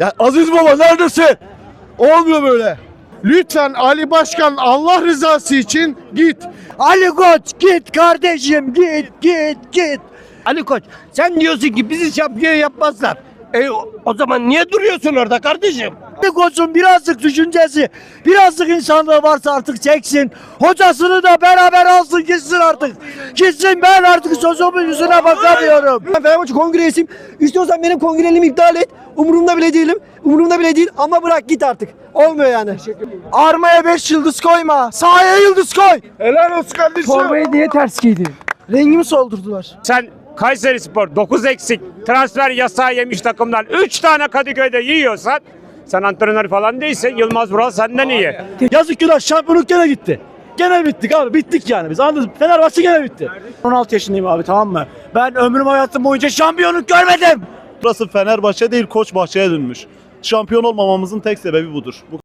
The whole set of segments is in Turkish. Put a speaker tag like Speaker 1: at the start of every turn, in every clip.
Speaker 1: Ya Aziz Baba neredesin? Olmuyor böyle.
Speaker 2: Lütfen Ali Başkan Allah rızası için git.
Speaker 3: Ali Koç git kardeşim git git git.
Speaker 4: Ali Koç sen diyorsun ki bizi şampiyon yapmazlar. E o- zaman niye duruyorsun orada kardeşim?
Speaker 3: Ali Koç'un birazcık düşüncesi, birazcık insanlığı varsa artık çeksin. Hocasını da beraber alsın gitsin artık. Gitsin ben artık sözümün yüzüne bakamıyorum.
Speaker 5: Ben Fenerbahçe kongresiyim. İstiyorsan benim kongrelimi iptal et. Umurumda bile değilim. Umurumda bile değil ama bırak git artık. Olmuyor yani.
Speaker 3: Armaya 5 yıldız koyma. Sahaya yıldız koy.
Speaker 2: Helal olsun kardeşim.
Speaker 5: Formayı niye ters giydin? Rengimi soldurdular.
Speaker 6: Sen Kayseri Spor 9 eksik transfer yasağı yemiş takımdan 3 tane Kadıköy'de yiyorsan sen antrenör falan değilsin Yılmaz Vural senden iyi.
Speaker 1: Yazık günah şampiyonluk gene gitti. Gene bittik abi bittik yani biz anladın? Fenerbahçe gene bitti. 16 yaşındayım abi tamam mı? Ben ömrüm hayatım boyunca şampiyonluk görmedim.
Speaker 7: Burası Fenerbahçe değil Koçbahçe'ye dönmüş. Şampiyon olmamamızın tek sebebi budur. Bu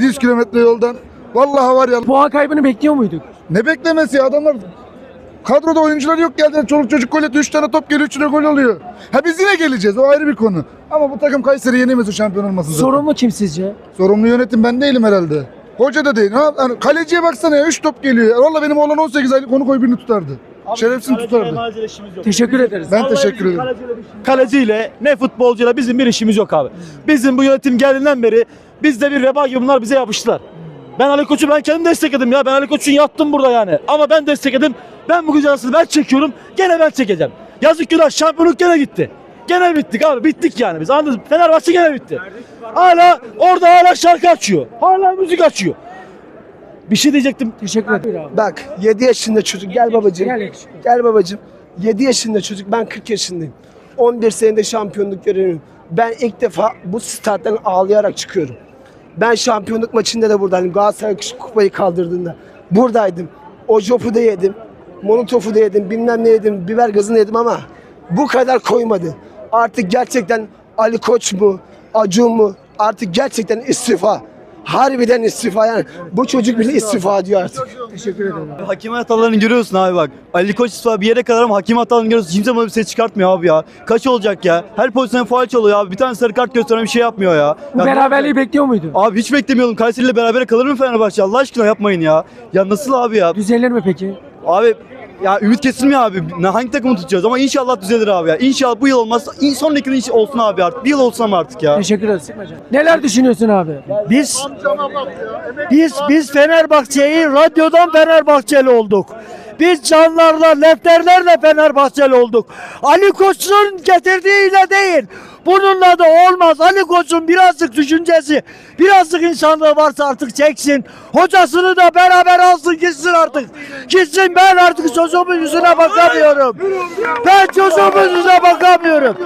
Speaker 2: kilometre yoldan. Vallahi var ya.
Speaker 5: Puan kaybını bekliyor muyduk?
Speaker 2: Ne beklemesi ya adamlar kadroda oyuncular yok geldiler. Çoluk çocuk gol atıyor. 3 tane top geliyor. 3'üne gol oluyor. Ha biz yine geleceğiz. O ayrı bir konu. Ama bu takım Kayseri yenemez o şampiyon olmasın zaten.
Speaker 5: Sorumlu kim sizce?
Speaker 2: Sorumlu yönetim ben değilim herhalde. Hoca da değil. Ha? Yani kaleciye baksana ya 3 top geliyor. Valla benim oğlan 18 aylık onu koy birini tutardı. Şerefsiz tutardı.
Speaker 5: Teşekkür ederiz.
Speaker 2: Ben teşekkür ederim.
Speaker 1: Kaleciyle ne futbolcuyla bizim bir işimiz yok abi. Bizim bu yönetim geldiğinden beri bizde bir veba gibi bunlar bize yapıştılar. Ben Ali Koç'u ben kendim destekledim ya. Ben Ali Koç'un yattım burada yani. Ama ben destekledim. Ben bu gücü ben çekiyorum. Gene ben çekeceğim. Yazık günah şampiyonluk gene gitti. Gene bittik abi. Bittik yani biz. Anladın? Fenerbahçe gene bitti. Hala orada hala şarkı açıyor. Hala müzik açıyor. Bir şey diyecektim.
Speaker 5: Teşekkür ederim.
Speaker 8: Bak 7 yaşında çocuk gel babacığım.
Speaker 5: Gel
Speaker 8: Gel, babacığım. 7 yaşında çocuk ben 40 yaşındayım. 11 senede şampiyonluk görüyorum. Ben ilk defa bu stat'tan ağlayarak çıkıyorum. Ben şampiyonluk maçında da buradaydım. Galatasaray kupayı kaldırdığında. Buradaydım. O jopu da yedim. Molotofu da yedim. Bilmem ne yedim. Biber gazını yedim ama bu kadar koymadı. Artık gerçekten Ali Koç mu? Acun mu? Artık gerçekten istifa. Harbiden istifa yani. Bu çocuk bile istifa diyor artık.
Speaker 1: Hakim hatalarını görüyorsun abi bak. Ali Koç istifa bir yere kadar ama hakim hatalarını görüyorsun. Kimse bana bir ses çıkartmıyor abi ya. Kaç olacak ya? Her pozisyon faul çalıyor abi. Bir tane sarı kart gösteren bir şey yapmıyor ya.
Speaker 5: Bu
Speaker 1: ya
Speaker 5: beraberliği bekliyor muydun?
Speaker 1: Abi hiç beklemiyordum. Kayseri ile beraber kalır mı Fenerbahçe? Allah aşkına yapmayın ya. Ya nasıl abi ya?
Speaker 5: Düzelir mi peki?
Speaker 1: Abi ya ümit kesilmiyor abi. Ne hangi takımı tutacağız ama inşallah düzelir abi ya. İnşallah bu yıl olmaz. İn- Sonraki yıl olsun abi artık. Bir yıl olsam artık ya.
Speaker 5: Teşekkür ederiz. Neler düşünüyorsun abi?
Speaker 3: Biz biz biz Fenerbahçe'yi radyodan Fenerbahçeli olduk. Biz canlarla, defterlerle Fenerbahçeli olduk. Ali Koç'un getirdiğiyle değil. Bununla da olmaz. Ali Koç'un birazcık düşüncesi, birazcık insanlığı varsa artık çeksin. Hocasını da beraber alsın gitsin artık. Gitsin ben artık sözümün yüzüne bakamıyorum. Ben sözümün yüzüne bakamıyorum.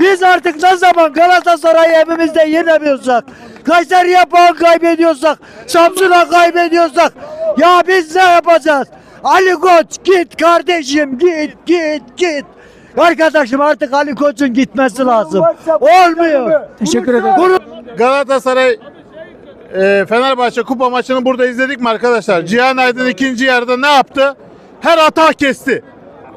Speaker 3: Biz artık ne zaman Galatasaray'ı evimizde yenemiyorsak, Kayseri'ye puan kaybediyorsak, Samsun'a kaybediyorsak ya biz ne yapacağız? Ali Koç git kardeşim git git git. Arkadaşım artık Ali Koç'un gitmesi lazım. Olmuyor.
Speaker 5: Teşekkür ederim.
Speaker 2: Galatasaray e, Fenerbahçe kupa maçını burada izledik mi arkadaşlar? Cihan Aydın ikinci yarıda ne yaptı? Her hata kesti.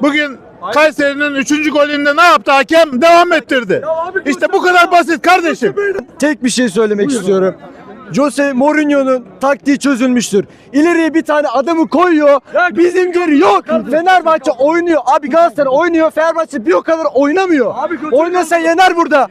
Speaker 2: Bugün Kayseri'nin üçüncü golünde ne yaptı hakem? Devam ettirdi. İşte bu kadar basit kardeşim.
Speaker 1: Tek bir şey söylemek istiyorum. Jose Mourinho'nun taktiği çözülmüştür. İleriye bir tane adamı koyuyor. Bizim geri yok. Fenerbahçe oynuyor. Abi Galatasaray oynuyor. Fenerbahçe bir o kadar oynamıyor. Oynasa yener burada.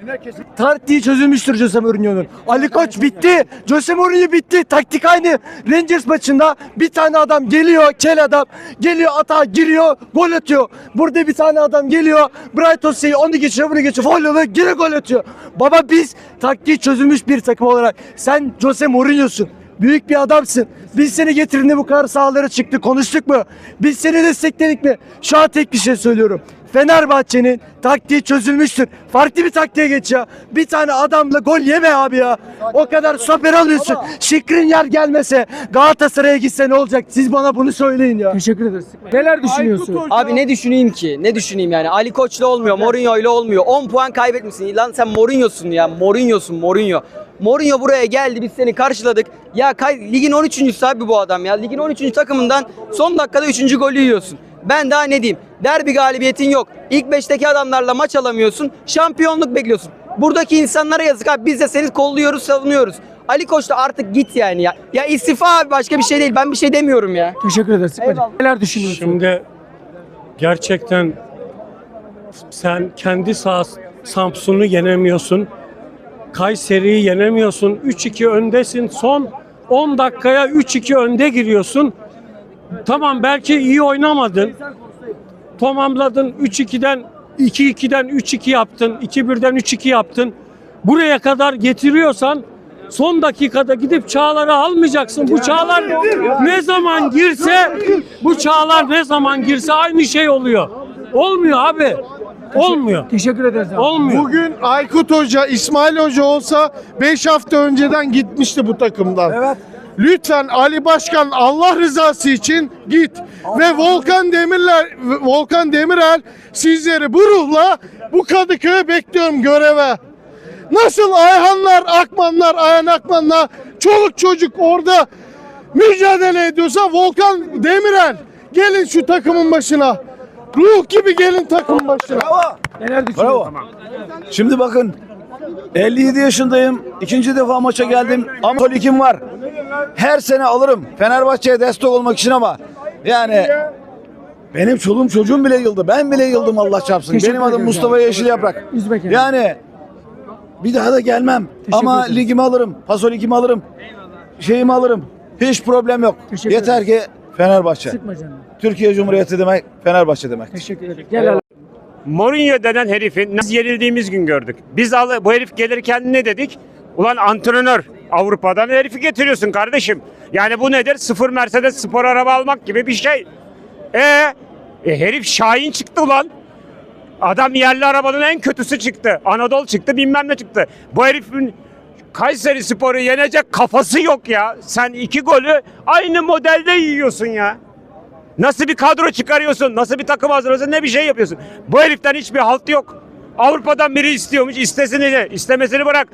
Speaker 1: Taktiği çözülmüştür Jose Mourinho'nun. Ali Koç bitti. Jose Mourinho bitti. Taktik aynı. Rangers maçında bir tane adam geliyor. Kel adam. Geliyor atağa giriyor. Gol atıyor. Burada bir tane adam geliyor. Bright Ose'yi onu geçiyor bunu geçiyor. Oluyor. Geri gol atıyor. Baba biz taktiği çözülmüş bir takım olarak. Sen Jose Mourinho'sun. Büyük bir adamsın. Biz seni getirdiğinde bu kadar sahalara çıktı. Konuştuk mu? Biz seni destekledik mi? Şu an tek bir şey söylüyorum. Fenerbahçe'nin taktiği çözülmüştür. Farklı bir taktiğe geç ya. Bir tane adamla gol yeme abi ya. O kadar stoper alıyorsun. Şikrin gelmese Galatasaray'a gitse ne olacak? Siz bana bunu söyleyin ya.
Speaker 5: Teşekkür ederiz. Neler düşünüyorsun?
Speaker 9: Abi ne düşüneyim ki? Ne düşüneyim yani? Ali Koç'la olmuyor, Mourinho'yla olmuyor. 10 puan kaybetmişsin. Lan sen Mourinho'sun ya. Mourinho'sun, Mourinho. Mourinho buraya geldi biz seni karşıladık. Ya kay, ligin 13.sü abi bu adam ya. Ligin 13. takımından son dakikada 3. golü yiyorsun. Ben daha ne diyeyim? Derbi galibiyetin yok. İlk 5'teki adamlarla maç alamıyorsun. Şampiyonluk bekliyorsun. Buradaki insanlara yazık abi. Biz de seni kolluyoruz, savunuyoruz. Ali Koç da artık git yani ya. Ya istifa abi başka bir şey değil. Ben bir şey demiyorum ya.
Speaker 10: Teşekkür ederiz.
Speaker 9: Eyvallah.
Speaker 10: Neler düşünüyorsun?
Speaker 4: Şimdi gerçekten sen kendi sağ Samsun'u yenemiyorsun. Kayseri'yi yenemiyorsun. 3-2 öndesin. Son 10 dakikaya 3-2 önde giriyorsun. Tamam belki iyi oynamadın. Tamamladın 3-2'den 2-2'den 3-2 yaptın. 2-1'den 3-2 yaptın. Buraya kadar getiriyorsan son dakikada gidip Çağlar'ı almayacaksın. Bu Çağlar ne zaman girse bu Çağlar ne zaman girse aynı şey oluyor. Olmuyor abi. Olmuyor.
Speaker 10: Teşekkür ederiz abi.
Speaker 4: Olmuyor.
Speaker 11: Bugün Aykut Hoca, İsmail Hoca olsa 5 hafta önceden gitmişti bu takımdan.
Speaker 10: Evet.
Speaker 11: Lütfen Ali Başkan Allah rızası için git. Ve Volkan Demirler Volkan Demirel sizleri bu ruhla bu Kadıköy'e bekliyorum göreve. Nasıl Ayhanlar, Akmanlar, Ayhan Akmanlar çoluk çocuk orada mücadele ediyorsa Volkan Demirel gelin şu takımın başına. Ruh gibi gelin takımın başına.
Speaker 10: Neler düşünüyorsun?
Speaker 7: Şimdi bakın 57 yaşındayım. İkinci defa maça geldim. Ama sol ikim var. Her sene alırım. Fenerbahçe'ye destek olmak için ama yani benim çoluğum çocuğum bile yıldı. Ben bile yıldım Allah çarpsın.
Speaker 10: Teşekkür
Speaker 7: Benim adım Mustafa Yeşil Yaprak.
Speaker 10: Üzme kendini.
Speaker 7: Yani bir daha da gelmem. ama ligimi alırım. Paso ligimi alırım. Şeyimi alırım. Hiç problem yok.
Speaker 10: Teşekkür
Speaker 7: Yeter ki Fenerbahçe.
Speaker 10: Sıkma canını.
Speaker 7: Türkiye Cumhuriyeti demek Fenerbahçe demek.
Speaker 10: Teşekkür ederim. Gel.
Speaker 12: Mourinho denen herifin biz yenildiğimiz gün gördük. Biz al bu herif gelirken ne dedik? Ulan antrenör Avrupa'dan herifi getiriyorsun kardeşim. Yani bu nedir? Sıfır Mercedes spor araba almak gibi bir şey. E, e herif Şahin çıktı ulan. Adam yerli arabanın en kötüsü çıktı. Anadolu çıktı bilmem ne çıktı. Bu herifin Kayseri Spor'u yenecek kafası yok ya. Sen iki golü aynı modelde yiyorsun ya. Nasıl bir kadro çıkarıyorsun? Nasıl bir takım hazırlıyorsun? Ne bir şey yapıyorsun? Bu heriften hiçbir halt yok. Avrupa'dan biri istiyormuş. istesini de. istemesini bırak.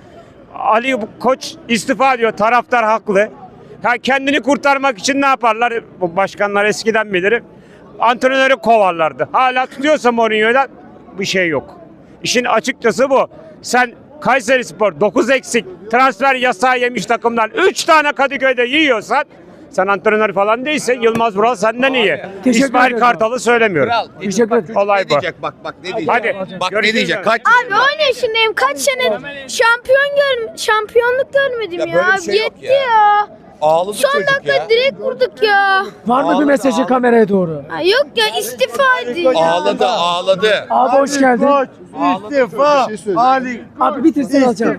Speaker 12: Ali koç istifa diyor. Taraftar haklı. Ha kendini kurtarmak için ne yaparlar? Bu başkanlar eskiden bilir. Antrenörü kovarlardı. Hala tutuyorsa Mourinho'dan bir şey yok. İşin açıkçası bu. Sen Kayseri Spor 9 eksik transfer yasağı yemiş takımdan 3 tane Kadıköy'de yiyorsan sen antrenör falan değilse Yılmaz Vural senden iyi.
Speaker 10: Teşekkür
Speaker 12: İsmail
Speaker 10: ederim.
Speaker 12: Kartal'ı söylemiyorum.
Speaker 10: Teşekkür ederim.
Speaker 12: Olay bu.
Speaker 13: bak bak ne diyecek.
Speaker 12: Hadi.
Speaker 13: Bak ne
Speaker 12: görüşürüz.
Speaker 13: diyecek. Kaç
Speaker 14: Abi 10 yaşındayım. Kaç sene şampiyon gör şampiyonluk görmedim
Speaker 13: Ya
Speaker 14: ya.
Speaker 13: böyle bir şey yok
Speaker 14: Yetti
Speaker 13: ya.
Speaker 14: ya.
Speaker 13: ağladı
Speaker 14: Son
Speaker 13: çocuk
Speaker 14: dakika
Speaker 13: ya.
Speaker 14: direkt vurduk ya.
Speaker 10: Var mı bir mesajı
Speaker 13: ağladı.
Speaker 10: kameraya doğru?
Speaker 14: Ha, yok ya istifa edin ya.
Speaker 13: Ağladı ağladı.
Speaker 10: Abi hoş geldin.
Speaker 11: İstifa. Ali
Speaker 10: Abi bitirsin alacağım.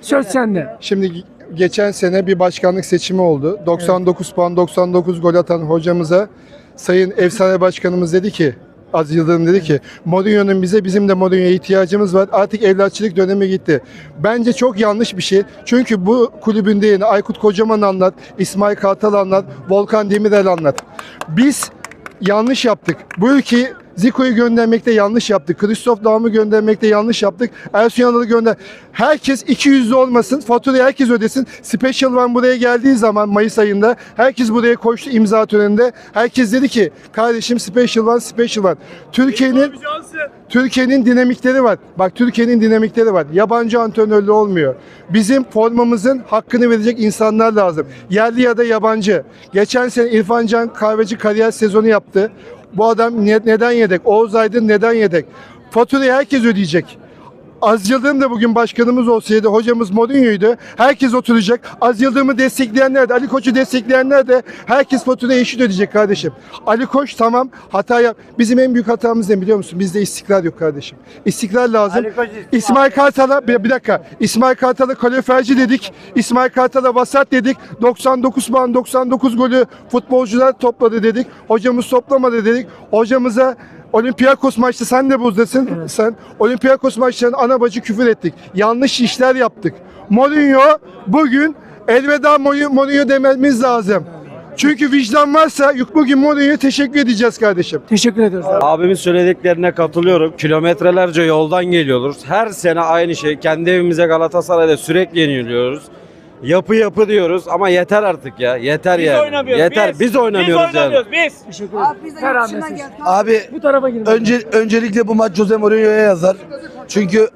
Speaker 10: Söz sende.
Speaker 11: Şimdi geçen sene bir başkanlık seçimi oldu. 99 puan 99 gol atan hocamıza Sayın Efsane Başkanımız dedi ki Az Yıldırım dedi ki Mourinho'nun bize bizim de Mourinho'ya ihtiyacımız var. Artık evlatçılık dönemi gitti. Bence çok yanlış bir şey. Çünkü bu kulübün değerini Aykut Kocaman anlat, İsmail Kartal anlat, Volkan Demirel anlat. Biz yanlış yaptık. Bu ülkeyi Zico'yu göndermekte yanlış yaptık. Christoph Daum'u göndermekte yanlış yaptık. Ersun Yanal'ı gönder. Herkes iki yüzlü olmasın. Faturayı herkes ödesin. Special One buraya geldiği zaman Mayıs ayında herkes buraya koştu imza töreninde. Herkes dedi ki kardeşim Special One, Special One. Türkiye'nin Türkiye'nin dinamikleri var. Bak Türkiye'nin dinamikleri var. Yabancı antrenörlü olmuyor. Bizim formamızın hakkını verecek insanlar lazım. Yerli ya da yabancı. Geçen sene İrfan Can Kahveci kariyer sezonu yaptı. Bu adam ne- neden yedek? Oğuz Aydın neden yedek? Faturayı herkes ödeyecek. Az Yıldırım da bugün başkanımız olsaydı, hocamız Mourinho'ydu. Herkes oturacak. Az Yıldırım'ı destekleyenler de, Ali Koç'u destekleyenler de herkes faturayı eşit ödeyecek kardeşim. Ali Koç tamam hata yap. Bizim en büyük hatamız ne biliyor musun? Bizde istikrar yok kardeşim. İstikrar lazım. İsmail Kartal'a bir, bir dakika. İsmail Kartal'a kaloriferci dedik. İsmail Kartal'a vasat dedik. 99 puan 99 golü futbolcular topladı dedik. Hocamız toplamadı dedik. Hocamıza Olympiakos maçta sen de buzdasın. Sen Olympiakos maçlarında ana bacı küfür ettik. Yanlış işler yaptık. Mourinho bugün elveda Mourinho dememiz lazım. Çünkü vicdan varsa bugün Mourinho'ya teşekkür edeceğiz kardeşim.
Speaker 10: Teşekkür ediyoruz.
Speaker 15: Abimin söylediklerine katılıyorum. Kilometrelerce yoldan geliyoruz. Her sene aynı şey. Kendi evimize Galatasaray'da sürekli yeniliyoruz. Yapı yapı diyoruz ama yeter artık ya. Yeter yani. yeter. Biz, oynamıyoruz yani.
Speaker 16: Abi
Speaker 10: Bu tarafa girin.
Speaker 16: önce öncelikle bu maç Jose Mourinho'ya yazar. Çünkü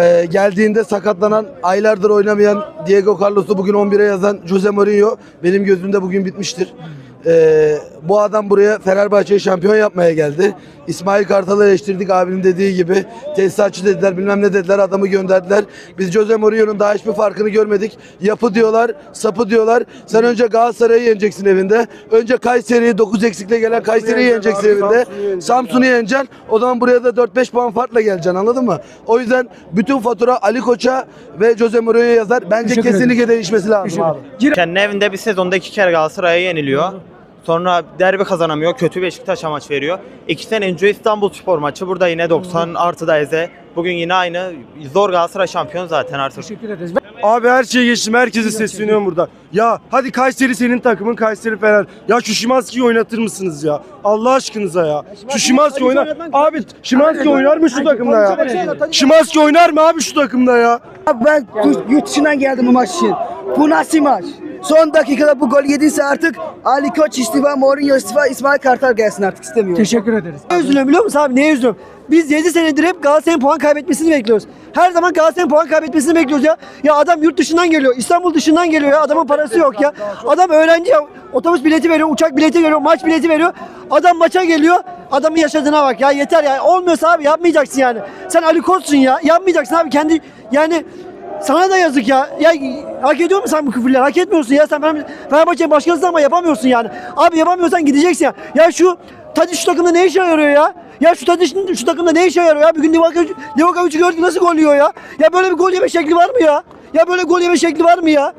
Speaker 16: e, geldiğinde sakatlanan, aylardır oynamayan Diego Carlos'u bugün 11'e yazan Jose Mourinho benim gözümde bugün bitmiştir. E, bu adam buraya Fenerbahçe'yi şampiyon yapmaya geldi. İsmail Kartal'ı eleştirdik abinin dediği gibi. Tesisatçı dediler bilmem ne dediler adamı gönderdiler. Biz Jose Mourinho'nun daha hiçbir farkını görmedik. Yapı diyorlar, sapı diyorlar. Sen önce Galatasaray'ı yeneceksin evinde. Önce Kayseri'yi 9 eksikle gelen Kayseri'yi yeneceksin evinde. Samsun'u yeneceksin. O zaman buraya da 4-5 puan farkla geleceksin anladın mı? O yüzden bütün fatura Ali Koç'a ve Jose Mourinho'ya yazar. Bence
Speaker 10: Teşekkür
Speaker 16: kesinlikle değişmesi lazım abi.
Speaker 17: Kendi evinde bir sezonda iki kere Galatasaray'a yeniliyor. Sonra derbi kazanamıyor. Kötü Beşiktaş'a maç veriyor. İki sene önce İstanbul Spor maçı. Burada yine 90 artıda Eze. Bugün yine aynı. Zor Galatasaray şampiyon zaten artık.
Speaker 10: Teşekkür ederiz.
Speaker 16: Abi her şeyi geçtim. Herkese sesleniyorum burada. Ya hadi Kayseri senin takımın Kayseri Fener. Ya şu Şimanski'yi oynatır mısınız ya? Allah aşkınıza ya. Şu Şimanski oynar. Abi Şimanski oynar mı şu takımda ya? Şimanski oynar mı abi şu takımda ya?
Speaker 5: Abi ben yurt dışından geldim bu maç için. Bu nasıl maç? Son dakikada bu gol yediyse artık Ali Koç istifa, Mourinho istifa, İsmail Kartal gelsin artık istemiyorum.
Speaker 10: Teşekkür ederiz.
Speaker 5: Ne üzülüyorum biliyor musun abi? Neye üzülüyorum? Biz 7 senedir hep Galatasaray'ın puan kaybetmesini bekliyoruz. Her zaman Galatasaray'ın puan kaybetmesini bekliyoruz ya. Ya adam yurt dışından geliyor, İstanbul dışından geliyor ya. Adamın parası yok ya. Adam öğrenci ya. Otobüs bileti veriyor, uçak bileti veriyor, maç bileti veriyor. Adam maça geliyor. Adamın yaşadığına bak ya yeter ya. Olmuyorsa abi yapmayacaksın yani. Sen Ali Koç'sun ya. Yapmayacaksın abi kendi yani sana da yazık ya. Ya hak ediyor musun sen bu küfürleri? Hak etmiyorsun ya. Sen Fener- Fenerbahçe başkanısın ama yapamıyorsun yani. Abi yapamıyorsan gideceksin ya. Ya şu Tadiç takımda ne işe yarıyor ya? Ya şu Tadiç'in şu takımda ne işe yarıyor ya? Bugün Livakovic, Livakovic'i gördük nasıl gol yiyor ya? Ya böyle bir gol yeme şekli var mı ya? Ya böyle gol yeme şekli var mı ya?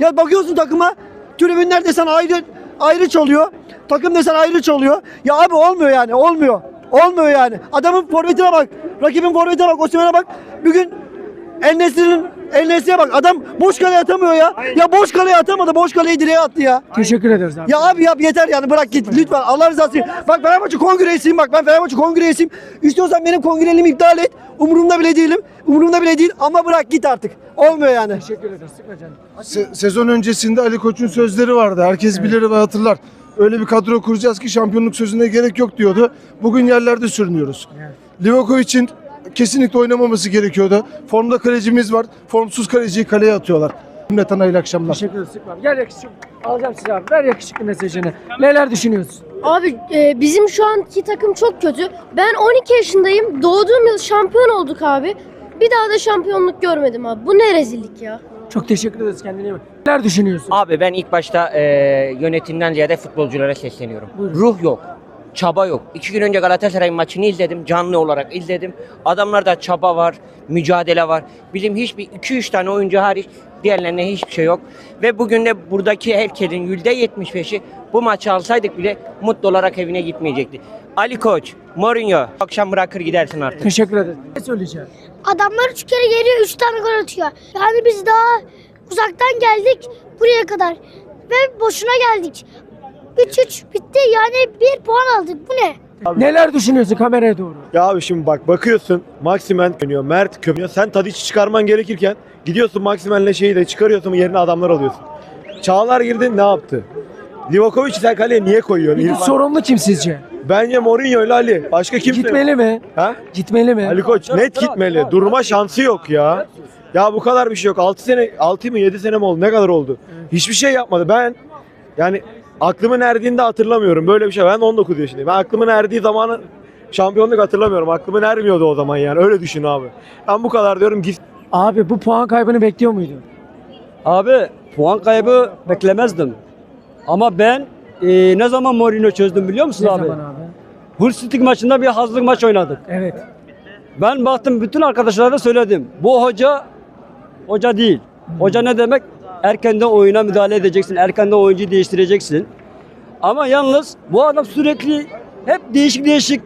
Speaker 5: Ya bakıyorsun takıma tribünler desen ayrı ayrı çalıyor. Takım desen ayrı çalıyor. Ya abi olmuyor yani olmuyor. Olmuyor yani. Adamın forvetine bak. Rakibin forvetine bak. Osimhen'e bak. Bugün El Nesri'nin El Nesri'ye bak. Adam boş kaleye atamıyor ya. Ya boş kaleye atamadı. Boş kaleyi direğe attı ya.
Speaker 10: Teşekkür ederiz abi.
Speaker 5: Ya abi yap yeter yani bırak git lütfen Allah rızası için. Bak Fenerbahçe kongresiyim bak ben Fenerbahçe kongresiyim. İstiyorsan benim kongrelimi iptal et. Umurumda bile değilim. Umurumda bile değil ama bırak git artık. Olmuyor yani.
Speaker 10: Teşekkür ederiz. Sıkma canım.
Speaker 11: Se- sezon öncesinde Ali Koç'un sözleri vardı. Herkes bilir ve hatırlar. Öyle bir kadro kuracağız ki şampiyonluk sözüne gerek yok diyordu. Bugün yerlerde sürünüyoruz. Livakovic'in kesinlikle oynamaması gerekiyordu. Formda kalecimiz var. Formsuz kaleciyi kaleye atıyorlar. Cümleten hayırlı akşamlar.
Speaker 10: Teşekkür ederiz. Gel yakışıklı. Alacağım sizi abi. Ver yakışıklı mesajını. Neler düşünüyorsun?
Speaker 18: Abi e, bizim şu anki takım çok kötü. Ben 12 yaşındayım. Doğduğum yıl şampiyon olduk abi. Bir daha da şampiyonluk görmedim abi. Bu ne rezillik ya.
Speaker 10: Çok teşekkür ederiz. Kendine iyi bak. Neler düşünüyorsun?
Speaker 19: Abi ben ilk başta e, yönetimden ziyade futbolculara sesleniyorum.
Speaker 10: Buyurun.
Speaker 19: Ruh yok. Çaba yok. İki gün önce Galatasaray maçını izledim. Canlı olarak izledim. Adamlarda çaba var, mücadele var. Bizim hiçbir 2-3 tane oyuncu hariç diğerlerine hiçbir şey yok. Ve bugün de buradaki herkesin %75'i bu maçı alsaydık bile mutlu olarak evine gitmeyecekti. Ali Koç, Mourinho akşam bırakır gidersin artık.
Speaker 10: Teşekkür ederim. Ne söyleyeceğim?
Speaker 18: Adamlar üç kere geliyor, üç tane gol atıyor. Yani biz daha uzaktan geldik buraya kadar. Ve boşuna geldik. 3-3 bitti yani bir puan aldık. Bu ne?
Speaker 10: Neler düşünüyorsun kameraya doğru?
Speaker 15: Ya abi şimdi bak bakıyorsun Maximen oynuyor, Mert köpüyor. Sen Tadiç'i çıkarman gerekirken gidiyorsun Maximen'le şeyi de çıkarıyorsun yerine adamlar alıyorsun. Çağlar girdi ne yaptı? Livakovic sen kaleye niye koyuyorsun? İrfan-
Speaker 10: sorumlu kim sizce?
Speaker 15: Bence Mourinho ile Ali. Başka kimse yok.
Speaker 10: Gitmeli mi?
Speaker 15: Ha?
Speaker 10: Gitmeli mi?
Speaker 15: Ali Koç net gitmeli. Durma şansı yok ya. Ya bu kadar bir şey yok. 6 sene 6 mı 7 sene mi oldu? Ne kadar oldu? Hiçbir şey yapmadı. Ben yani aklımın erdiğinde hatırlamıyorum. Böyle bir şey. Ben 19 yaşındayım. Ben aklımın erdiği zamanı şampiyonluk hatırlamıyorum. Aklımın ermiyordu o zaman yani. Öyle düşün abi. Ben bu kadar diyorum. Git
Speaker 10: Abi bu puan kaybını bekliyor muydun?
Speaker 20: Abi puan kaybı beklemezdim. Ama ben e, ne zaman Mourinho çözdüm biliyor musun
Speaker 10: Ne
Speaker 20: abi?
Speaker 10: zaman abi?
Speaker 20: Hull City maçında bir hazırlık maç oynadık.
Speaker 10: Evet.
Speaker 20: Ben baktım bütün arkadaşlara da söyledim. Bu hoca hoca değil. Hoca ne demek? Erkenden oyuna müdahale edeceksin. Erkenden oyuncuyu değiştireceksin. Ama yalnız bu adam sürekli hep değişik değişik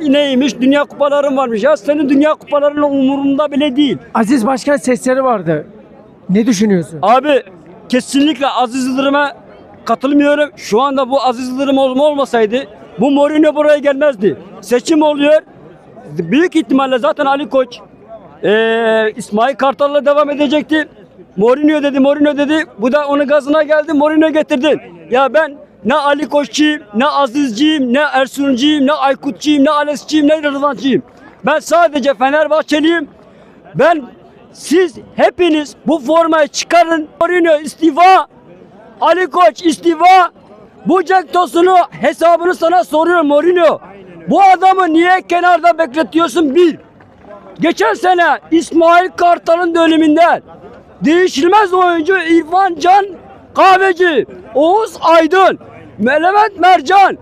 Speaker 20: neymiş dünya kupalarım varmış. Ya senin dünya kupaların umurunda bile değil.
Speaker 10: Aziz Başkan sesleri vardı. Ne düşünüyorsun?
Speaker 20: Abi kesinlikle Aziz Yıldırım'a katılmıyorum. Şu anda bu Aziz Yıldırım ol- olmasaydı bu Mourinho buraya gelmezdi. Seçim oluyor. Büyük ihtimalle zaten Ali Koç eee, İsmail Kartal'la devam edecekti. Mourinho dedi, Mourinho dedi. Bu da onun gazına geldi, Mourinho getirdin. Ya ben ne Ali Koççuyum, ne Azizciyim, ne Ersun'cuyum, ne Aykutçuyum, ne Alesçiyim, ne Rıdvan'cıyım. Ben sadece Fenerbahçeliyim. Ben siz hepiniz bu formayı çıkarın. Mourinho istifa. Ali Koç istifa. Bu Jack Tosun'u hesabını sana soruyorum Mourinho. Bu adamı niye kenarda bekletiyorsun bil. Geçen sene İsmail Kartal'ın döneminden değişilmez oyuncu İrfan Can Kahveci, Oğuz Aydın, Mehmet Mercan,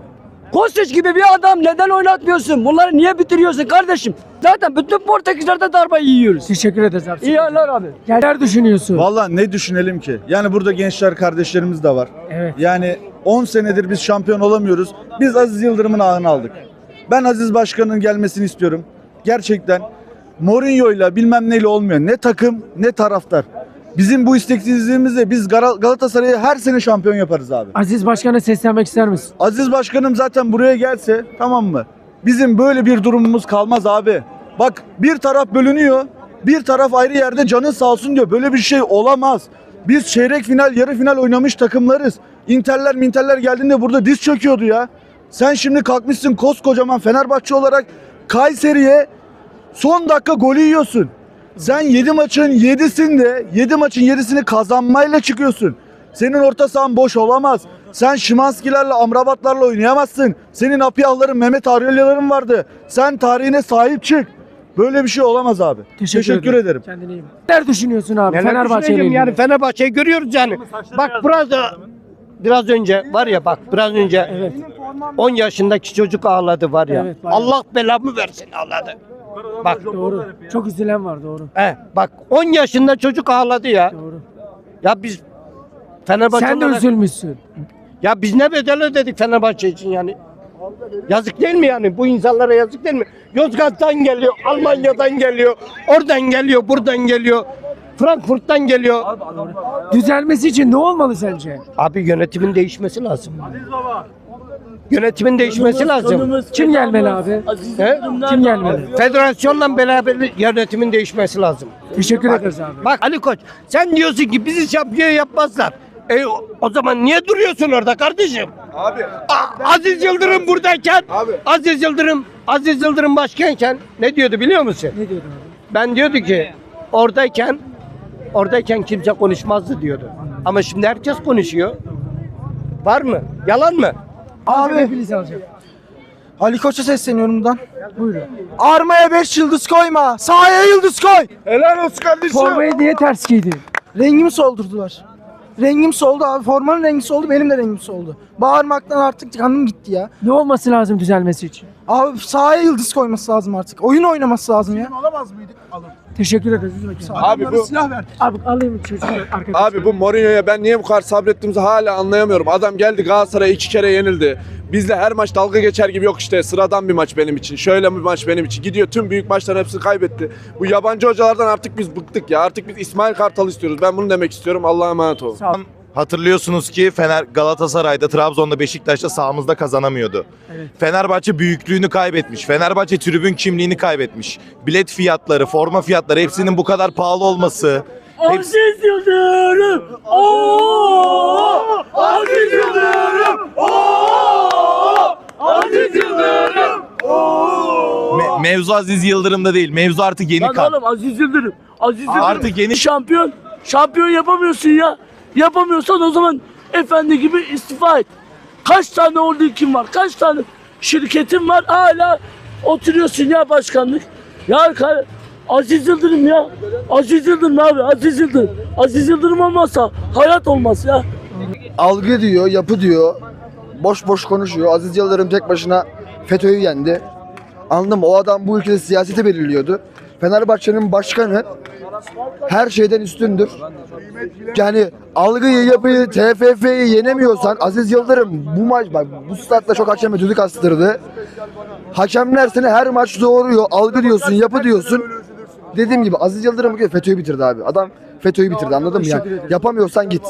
Speaker 20: Kostic gibi bir adam neden oynatmıyorsun? Bunları niye bitiriyorsun kardeşim? Zaten bütün Portekizler'de darbe yiyoruz.
Speaker 2: Teşekkür ederiz abi.
Speaker 20: İyi yerler abi.
Speaker 2: Neler düşünüyorsun?
Speaker 10: Vallahi ne düşünelim ki? Yani burada gençler kardeşlerimiz de var.
Speaker 2: Evet.
Speaker 10: Yani 10 senedir biz şampiyon olamıyoruz. Biz Aziz Yıldırım'ın ağını aldık. Ben Aziz Başkan'ın gelmesini istiyorum. Gerçekten Mourinho'yla bilmem neyle olmuyor. Ne takım ne taraftar. Bizim bu isteksizliğimizle biz Gal- Galatasaray'ı her sene şampiyon yaparız abi.
Speaker 2: Aziz Başkan'a seslenmek ister misin?
Speaker 10: Aziz Başkanım zaten buraya gelse tamam mı? Bizim böyle bir durumumuz kalmaz abi. Bak bir taraf bölünüyor, bir taraf ayrı yerde canı sağ olsun diyor. Böyle bir şey olamaz. Biz çeyrek final, yarı final oynamış takımlarız. Interler minterler geldiğinde burada diz çöküyordu ya. Sen şimdi kalkmışsın koskocaman Fenerbahçe olarak Kayseri'ye son dakika golü yiyorsun. Sen 7 maçın 7'sinde 7 maçın 7'sini kazanmayla çıkıyorsun. Senin orta sahan boş olamaz. Sen Şimanskilerle, Amrabatlarla oynayamazsın. Senin Apiyahların, Mehmet Aurelyaların vardı. Sen tarihine sahip çık. Böyle bir şey olamaz abi. Teşekkür, ederim.
Speaker 2: Kendine iyi bak. Neler düşünüyorsun abi
Speaker 4: Neler
Speaker 2: Fenerbahçe ile
Speaker 4: düşüneceğim
Speaker 2: ilgili?
Speaker 4: yani Fenerbahçe'yi görüyoruz yani. Bak biraz da biraz önce var ya bak biraz önce 10 yaşındaki çocuk ağladı var ya.
Speaker 2: Evet, var.
Speaker 4: Allah belamı versin ağladı. Bak
Speaker 2: Doğru. Çok üzülen var doğru.
Speaker 4: He, bak 10 yaşında çocuk ağladı ya.
Speaker 2: Doğru.
Speaker 4: Ya biz Fenerbahçe
Speaker 2: Sen de
Speaker 4: olarak-
Speaker 2: üzülmüşsün.
Speaker 4: Ya biz ne bedel ödedik Fenerbahçe için yani? Yazık değil mi yani? Bu insanlara yazık değil mi? Yozgat'tan geliyor, Almanya'dan geliyor, oradan geliyor, buradan geliyor, Frankfurt'tan geliyor.
Speaker 2: Düzelmesi için ne olmalı sence?
Speaker 4: Abi yönetimin değişmesi lazım. Yönetimin değişmesi lazım.
Speaker 2: Kim gelmeli abi?
Speaker 4: He?
Speaker 2: Kim gelmeli?
Speaker 4: Federasyonla beraber yönetimin değişmesi lazım.
Speaker 2: Teşekkür
Speaker 4: Bak-
Speaker 2: ederiz abi.
Speaker 4: Bak Ali Koç sen diyorsun ki bizi şampiyon yapmazlar. E o, o zaman niye duruyorsun orada kardeşim?
Speaker 10: Abi.
Speaker 4: Aziz Yıldırım buradayken Aziz Yıldırım Aziz Yıldırım başkanken ne diyordu biliyor musun?
Speaker 2: Ne diyordun abi?
Speaker 4: Ben diyordu ki oradayken oradayken kimse konuşmazdı diyordu. Ama şimdi herkes konuşuyor. Var mı? Yalan mı?
Speaker 2: Abi.
Speaker 1: Ali Koç'a sesleniyorum buradan.
Speaker 2: Buyurun.
Speaker 1: Armaya 5 yıldız koyma. Sahaya yıldız koy.
Speaker 10: Helal olsun kardeşim.
Speaker 2: Formayı niye ters giydin?
Speaker 1: Rengimi soldurdular. Rengim soldu abi. Formanın rengi soldu. Benim de rengim soldu. Bağırmaktan artık kanım gitti ya.
Speaker 2: Ne olması lazım düzelmesi için?
Speaker 1: Abi sahaya yıldız koyması lazım artık. Oyun oynaması lazım ya.
Speaker 2: Teşekkür ederiz.
Speaker 21: Abi bu
Speaker 1: Silah ver.
Speaker 2: Abi alayım çocuklar arkadaşlar.
Speaker 21: Abi bu Mourinho'ya ben niye bu kadar sabrettiğimizi hala anlayamıyorum. Adam geldi Galatasaray'a iki kere yenildi. Bizle her maç dalga geçer gibi yok işte sıradan bir maç benim için. Şöyle bir maç benim için. Gidiyor tüm büyük maçların hepsini kaybetti. Bu yabancı hocalardan artık biz bıktık ya. Artık biz İsmail Kartal istiyoruz. Ben bunu demek istiyorum. Allah'a emanet olun.
Speaker 2: Sağ ol.
Speaker 13: Hatırlıyorsunuz ki Fener Galatasaray'da, Trabzon'da, Beşiktaş'ta sahamızda kazanamıyordu. Fenerbahçe büyüklüğünü kaybetmiş. Fenerbahçe tribün kimliğini kaybetmiş. Bilet fiyatları, forma fiyatları hepsinin bu kadar pahalı olması.
Speaker 20: Aziz Yıldırım! Oo! Aziz Yıldırım! Oo! Aziz Yıldırım!
Speaker 13: Me- mevzu Aziz Yıldırım'da değil. Mevzu artık yeni
Speaker 20: Lan
Speaker 13: kan.
Speaker 20: oğlum Aziz Yıldırım. Aziz Yıldırım.
Speaker 13: Artık yeni
Speaker 20: şampiyon. Şampiyon yapamıyorsun ya. Yapamıyorsan o zaman efendi gibi istifa et. Kaç tane kim var? Kaç tane şirketin var? Hala oturuyorsun ya başkanlık. Ya Aziz Yıldırım ya. Aziz Yıldırım abi. Aziz Yıldırım. Aziz Yıldırım olmazsa hayat olmaz ya.
Speaker 2: Algı diyor, yapı diyor. Boş boş konuşuyor. Aziz Yıldırım tek başına FETÖ'yü yendi. Anladım? O adam bu ülkede siyaseti belirliyordu. Fenerbahçe'nin başkanı her şeyden üstündür. Yani algıyı, yapıyı, TFF'yi yenemiyorsan Aziz Yıldırım bu maç bak bu statta çok hakeme düdük astırdı. Hakemler seni her maç doğuruyor. Algı diyorsun, yapı diyorsun. Dediğim gibi Aziz Yıldırım bugün FETÖ'yü bitirdi abi. Adam
Speaker 1: FETÖ'yü bitirdi anladın mı? Yani yapamıyorsan git.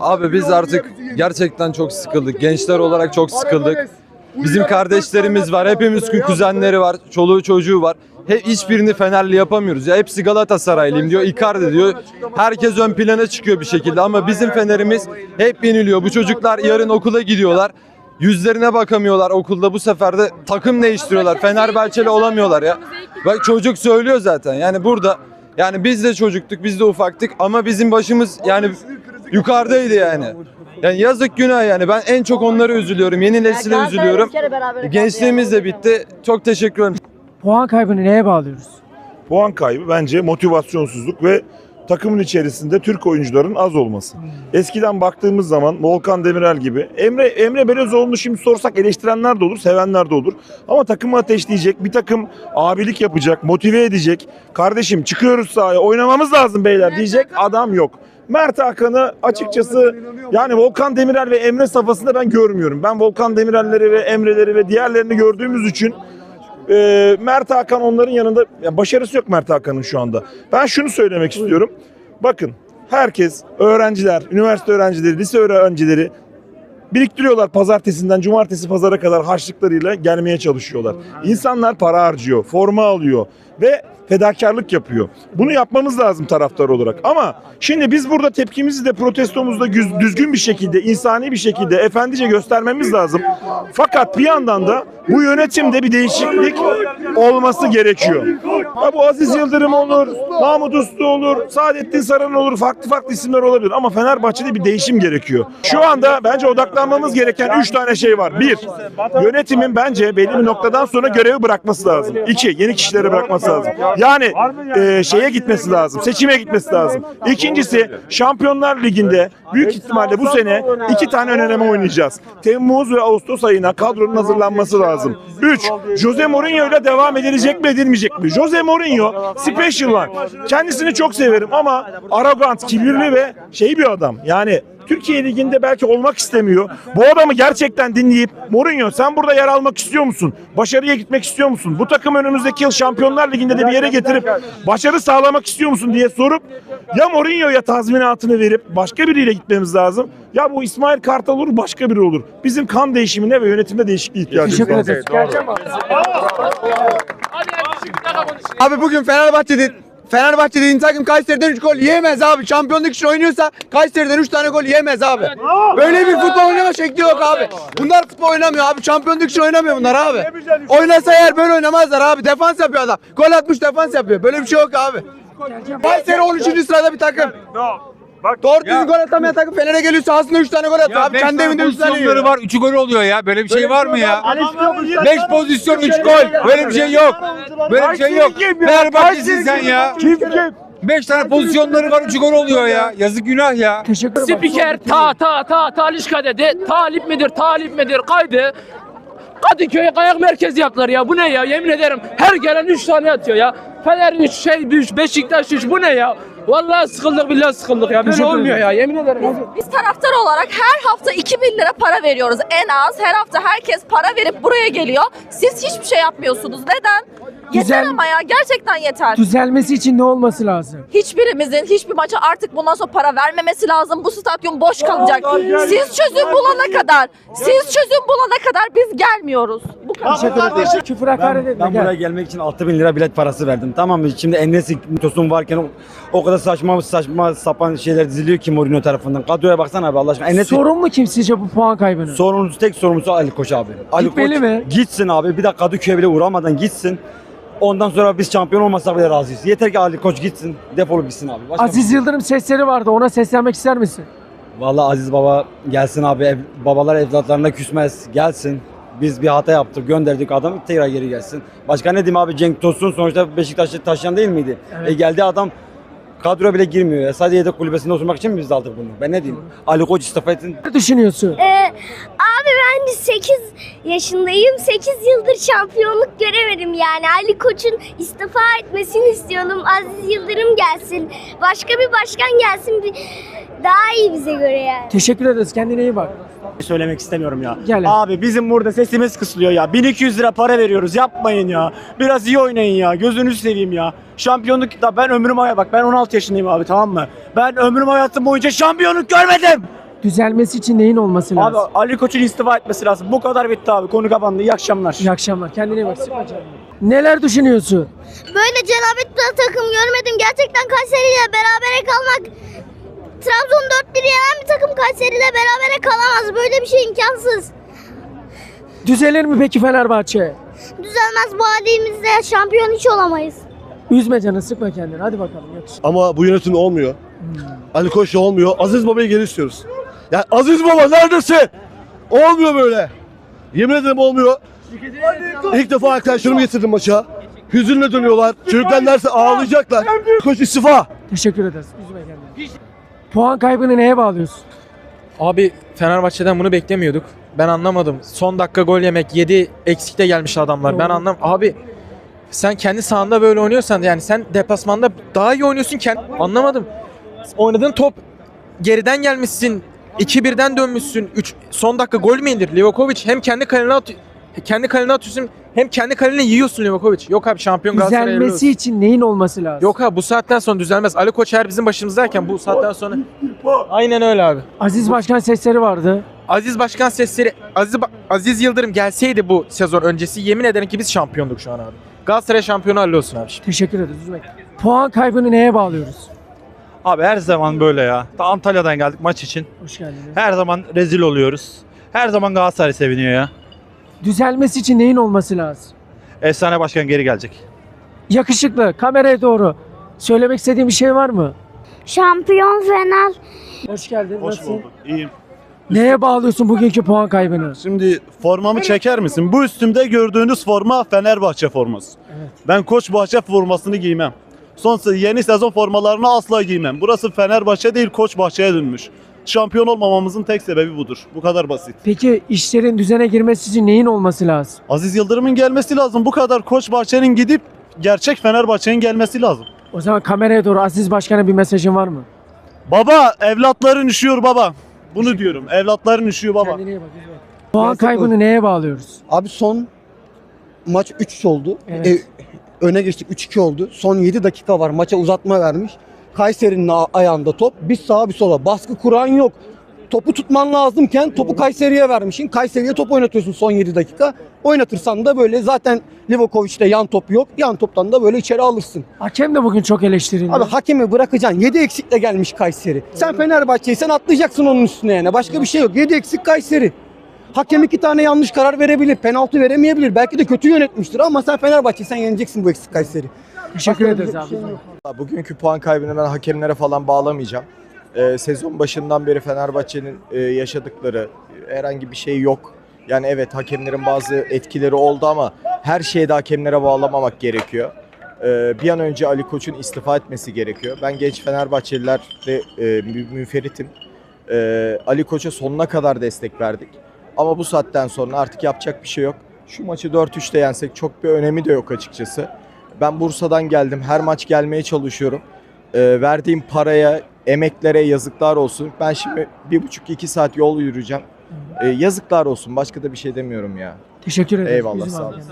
Speaker 13: Abi biz artık gerçekten çok sıkıldık. Gençler olarak çok sıkıldık. Bizim kardeşlerimiz var, hepimiz kuzenleri var, çoluğu çocuğu var. Hep hiçbirini Fenerli yapamıyoruz. Ya hepsi Galatasaraylıyım diyor, Icardi diyor. Herkes ön plana çıkıyor bir şekilde ama bizim Fenerimiz hep yeniliyor. Bu çocuklar yarın okula gidiyorlar. Yüzlerine bakamıyorlar okulda bu sefer de takım değiştiriyorlar. Fenerbahçeli olamıyorlar ya. Bak çocuk söylüyor zaten. Yani burada yani biz de çocuktuk, biz de ufaktık ama bizim başımız yani yukarıdaydı yani. Yani yazık günah yani. Ben en çok onlara üzülüyorum. Yeni nesile üzülüyorum. Gençliğimiz de bitti. Çok teşekkür ederim.
Speaker 10: Puan kaybını neye bağlıyoruz?
Speaker 12: Puan kaybı bence motivasyonsuzluk ve takımın içerisinde Türk oyuncuların az olması. Eskiden baktığımız zaman Volkan Demirel gibi Emre Emre Belözoğlu'nu şimdi sorsak eleştirenler de olur, sevenler de olur. Ama takımı ateşleyecek, bir takım abilik yapacak, motive edecek. Kardeşim çıkıyoruz sahaya, oynamamız lazım beyler diyecek adam yok. Mert Hakan'ı açıkçası yani Volkan Demirel ve Emre safhasında ben görmüyorum. Ben Volkan Demirel'leri ve Emre'leri ve diğerlerini gördüğümüz için e, Mert Hakan onların yanında ya başarısı yok Mert Hakan'ın şu anda. Ben şunu söylemek istiyorum. Bakın herkes öğrenciler, üniversite öğrencileri, lise öğrencileri biriktiriyorlar pazartesinden cumartesi pazara kadar harçlıklarıyla gelmeye çalışıyorlar. İnsanlar para harcıyor, forma alıyor ve fedakarlık yapıyor. Bunu yapmamız lazım taraftar olarak. Ama şimdi biz burada tepkimizi de protestomuzu da düzgün bir şekilde, insani bir şekilde, efendice göstermemiz lazım. Fakat bir yandan da bu yönetimde bir değişiklik olması gerekiyor. Bu Aziz Yıldırım olur, Mahmut Uslu olur, Saadettin Saran olur, farklı farklı isimler olabilir ama Fenerbahçe'de bir değişim gerekiyor. Şu anda bence odaklanmamız gereken 3 tane şey var. Bir, yönetimin bence belli bir noktadan sonra görevi bırakması lazım. İki, yeni kişilere bırakması lazım. Yani e, şeye gitmesi lazım, seçime gitmesi lazım. İkincisi, Şampiyonlar Ligi'nde büyük ihtimalle bu sene iki tane ön eleme oynayacağız. Temmuz ve Ağustos ayına kadronun hazırlanması lazım. Üç, Jose Mourinho ile devam edilecek mi edilmeyecek mi? Jose Mourinho special one. Kendisini çok severim ama arrogant, kibirli ve şey bir adam. Yani Türkiye Ligi'nde belki olmak istemiyor. Bu adamı gerçekten dinleyip Mourinho sen burada yer almak istiyor musun? Başarıya gitmek istiyor musun? Bu takım önümüzdeki yıl Şampiyonlar Ligi'nde de bir yere getirip başarı sağlamak istiyor musun diye sorup ya Mourinho'ya tazminatını verip başka biriyle gitmemiz lazım. Ya bu İsmail Kartal olur başka biri olur. Bizim kan değişimine ve yönetimde değişikliğe ihtiyacımız
Speaker 10: Teşekkür
Speaker 12: var.
Speaker 1: Abi bugün Fenerbahçe'de Fenerbahçe dediğin takım Kayseri'den 3 gol yiyemez abi. Şampiyonluk için oynuyorsa Kayseri'den 3 tane gol yiyemez abi. Böyle bir futbol oynama şekli yok abi. Bunlar futbol oynamıyor abi. Şampiyonluk için oynamıyor bunlar abi. Oynasa eğer böyle oynamazlar abi. Defans yapıyor adam. Gol atmış defans yapıyor. Böyle bir şey yok abi. Kayseri 13. sırada bir takım. Doğru düzgün gol atamayan takım Fener'e geliyor sahasında 3 tane gol atıyor abi. Kendi evinde 3 tane yiyor.
Speaker 22: var 3 gol oluyor ya. Böyle bir şey var mı ya? 5 pozisyon 3 gol. Böyle bir şey yok. Böyle bir şey yok. Fenerbahçe'sin sen ya. Kim kim? 5 tane pozisyonları var 3 gol oluyor ya. Yazık günah ya.
Speaker 23: Spiker ta ta ta talişka dedi. Talip midir talip midir kaydı. Kadıköy'e kayak merkezi yaptılar ya. Bu ne ya? Yemin ederim her gelen 3 tane atıyor ya. Fener 3 şey 3 Beşiktaş 3 bu ne ya? Vallahi sıkıldık billahi sıkıldık ya. Böyle olmuyor ya. Yemin ederim.
Speaker 24: Biz taraftar olarak her hafta 2000 lira para veriyoruz en az. Her hafta herkes para verip buraya geliyor. Siz hiçbir şey yapmıyorsunuz. Neden? Yeter ama ya gerçekten yeter.
Speaker 10: Düzelmesi için ne olması lazım?
Speaker 24: Hiçbirimizin hiçbir maça artık bundan sonra para vermemesi lazım. Bu stadyum boş kalacak. Siz çözüm bulana kadar, siz çözüm bulana kadar biz gelmiyoruz. Bu kadar.
Speaker 10: Teşekkür ederim. Küfür hakaret etme.
Speaker 15: Ben
Speaker 10: gel.
Speaker 15: buraya gelmek için 6000 lira bilet parası verdim. Tamam mı? Şimdi Enes'i Tosun varken o, o kadar saçma saçma sapan şeyler diziliyor ki Mourinho tarafından. Kadroya baksana abi Allah aşkına. Enes
Speaker 10: Sorun mu kim sizce bu puan kaybının?
Speaker 15: Sorumlusu tek sorumlusu Ali Koç abi. Ali
Speaker 10: Gitmeli
Speaker 15: Koç
Speaker 10: mi?
Speaker 15: gitsin abi. Bir de Kadıköy'e bile uğramadan gitsin. Ondan sonra biz şampiyon olmasak bile razıyız. Yeter ki Ali Koç gitsin. Defolup gitsin abi. Başka
Speaker 10: Aziz Yıldırım sesleri vardı. Ona seslenmek ister misin?
Speaker 15: Vallahi Aziz Baba gelsin abi. Ev, babalar evlatlarına küsmez. Gelsin. Biz bir hata yaptık. Gönderdik adam tekrar geri gelsin. Başka ne diyeyim abi Cenk Tosun sonuçta Beşiktaş'ı taşıyan değil miydi?
Speaker 10: Evet.
Speaker 15: E geldi adam kadroya bile girmiyor ya. Sadece yedek kulübesinde oturmak için mi biz aldık bunu? Ben ne diyeyim? Ali Koç istifa etsin.
Speaker 10: Ne düşünüyorsun?
Speaker 18: Ee, abi ben 8 yaşındayım. 8 yıldır şampiyonluk göremedim yani. Ali Koç'un istifa etmesini istiyorum. Aziz Yıldırım gelsin. Başka bir başkan gelsin. Bir, daha iyi bize göre yani.
Speaker 10: Teşekkür ederiz. Kendine iyi bak.
Speaker 3: Söylemek istemiyorum ya.
Speaker 10: Gel.
Speaker 3: Abi bizim burada sesimiz kısılıyor ya. 1200 lira para veriyoruz. Yapmayın ya. Biraz iyi oynayın ya. Gözünüzü seveyim ya. Şampiyonluk da ben ömrüm hayat bak ben 16 yaşındayım abi tamam mı? Ben ömrüm hayatım boyunca şampiyonluk görmedim.
Speaker 10: Düzelmesi için neyin olması
Speaker 3: Abi
Speaker 10: lazım?
Speaker 3: Ali Koç'un istifa etmesi lazım. Bu kadar bitti abi. Konu kapandı. İyi akşamlar.
Speaker 10: İyi akşamlar. Kendine iyi bak. Neler düşünüyorsun?
Speaker 18: Böyle cenabet bir takım görmedim. Gerçekten Kayseri ile berabere kalmak Trabzon 4-1 yenen bir takım Kayseri ile berabere kalamaz. Böyle bir şey imkansız.
Speaker 10: Düzelir mi peki Fenerbahçe?
Speaker 18: Düzelmez bu halimizde şampiyon hiç olamayız.
Speaker 10: Üzme canını sıkma kendini. Hadi bakalım yakış.
Speaker 16: Ama bu yönetim olmuyor. Ali Koç da olmuyor. Aziz Baba'yı geri istiyoruz. Ya Aziz Baba neredesin? Olmuyor böyle. Yemin ederim olmuyor. İlk defa arkadaşlarımı getirdim maça. Hüzünle dönüyorlar. Çocuklar derse ağlayacaklar. Koç istifa.
Speaker 10: Teşekkür ederiz. Üzme kendini. Puan kaybını neye bağlıyorsun?
Speaker 25: Abi Fenerbahçe'den bunu beklemiyorduk. Ben anlamadım. Son dakika gol yemek 7 eksikte gelmiş adamlar. Ben anlam. Abi sen kendi sahanda böyle oynuyorsan yani sen deplasmanda daha iyi oynuyorsun kendi. Anlamadım. Oynadığın top geriden gelmişsin. 2-1'den dönmüşsün. 3 son dakika gol mü indir? Livakovic hem kendi kalene at kendi kalene atıyorsun hem kendi kalene yiyorsun Livakovic. Yok abi şampiyon Galatasaray hayırlı
Speaker 10: Düzelmesi için neyin olması lazım?
Speaker 25: Yok abi bu saatten sonra düzelmez. Ali Koç eğer bizim başımızdayken bu saatten sonra aynen öyle abi.
Speaker 10: Aziz Başkan sesleri vardı.
Speaker 25: Aziz Başkan sesleri Aziz Ba- Aziz Yıldırım gelseydi bu sezon öncesi yemin ederim ki biz şampiyonduk şu an abi. Galatasaray şampiyonu hallolsun abi.
Speaker 10: Teşekkür ederiz. Üzme. Puan kaybını neye bağlıyoruz?
Speaker 22: Abi her zaman böyle ya. Ta Antalya'dan geldik maç için.
Speaker 10: Hoş geldiniz.
Speaker 22: Her zaman rezil oluyoruz. Her zaman Galatasaray seviniyor ya.
Speaker 10: Düzelmesi için neyin olması lazım?
Speaker 22: Efsane başkan geri gelecek.
Speaker 10: Yakışıklı, kameraya doğru. Söylemek istediğin bir şey var mı?
Speaker 18: Şampiyon Fener.
Speaker 10: Hoş geldin.
Speaker 7: Hoş
Speaker 10: Nasılsın?
Speaker 7: bulduk. İyiyim.
Speaker 10: Neye bağlıyorsun bugünkü puan kaybını?
Speaker 7: Şimdi formamı çeker misin? Bu üstümde gördüğünüz forma Fenerbahçe forması. Ben Koçbahçe formasını giymem. Son se- yeni sezon formalarını asla giymem. Burası Fenerbahçe değil Koçbahçe'ye dönmüş. Şampiyon olmamamızın tek sebebi budur. Bu kadar basit.
Speaker 10: Peki işlerin düzene girmesi için neyin olması lazım?
Speaker 7: Aziz Yıldırım'ın gelmesi lazım. Bu kadar Koçbahçe'nin gidip gerçek Fenerbahçe'nin gelmesi lazım.
Speaker 10: O zaman kameraya doğru Aziz Başkan'a bir mesajın var mı?
Speaker 7: Baba evlatların üşüyor baba. Bunu diyorum. Evlatların üşüyor baba.
Speaker 10: Puan kaybını neye bağlıyoruz?
Speaker 5: Abi son maç 3 oldu.
Speaker 10: Evet.
Speaker 5: E, öne geçtik 3-2 oldu. Son 7 dakika var. Maça uzatma vermiş. Kayseri'nin ayağında top. Bir sağa bir sola. Baskı kuran yok. Topu tutman lazımken topu Kayseri'ye vermişsin. Kayseri'ye top oynatıyorsun son 7 dakika. Oynatırsan da böyle zaten Livakovic'te yan top yok. Yan toptan da böyle içeri alırsın.
Speaker 10: Hakem de bugün çok eleştirildi.
Speaker 5: Abi hakemi bırakacaksın. 7 eksikle gelmiş Kayseri. Sen Fenerbahçe'ysen atlayacaksın onun üstüne yani. Başka bir şey yok. 7 eksik Kayseri. Hakem iki tane yanlış karar verebilir. Penaltı veremeyebilir. Belki de kötü yönetmiştir ama sen Fenerbahçe'ysen yeneceksin bu eksik Kayseri.
Speaker 10: Teşekkür ederiz abi.
Speaker 26: Bugünkü puan kaybını ben hakemlere falan bağlamayacağım. Ee, sezon başından beri Fenerbahçe'nin e, yaşadıkları e, herhangi bir şey yok. Yani evet hakemlerin bazı etkileri oldu ama her şeyi de hakemlere bağlamamak gerekiyor. Ee, bir an önce Ali Koç'un istifa etmesi gerekiyor. Ben genç Fenerbahçelilerle e, mü- münferitim. Ee, Ali Koç'a sonuna kadar destek verdik. Ama bu saatten sonra artık yapacak bir şey yok. Şu maçı 4-3'te yensek çok bir önemi de yok açıkçası. Ben Bursa'dan geldim. Her maç gelmeye çalışıyorum. Ee, verdiğim paraya, emeklere yazıklar olsun. Ben şimdi bir buçuk iki saat yol yürüyeceğim. Ee, yazıklar olsun. Başka da bir şey demiyorum ya.
Speaker 10: Teşekkür ederiz.
Speaker 26: Eyvallah
Speaker 10: Üzme
Speaker 26: sağ olun.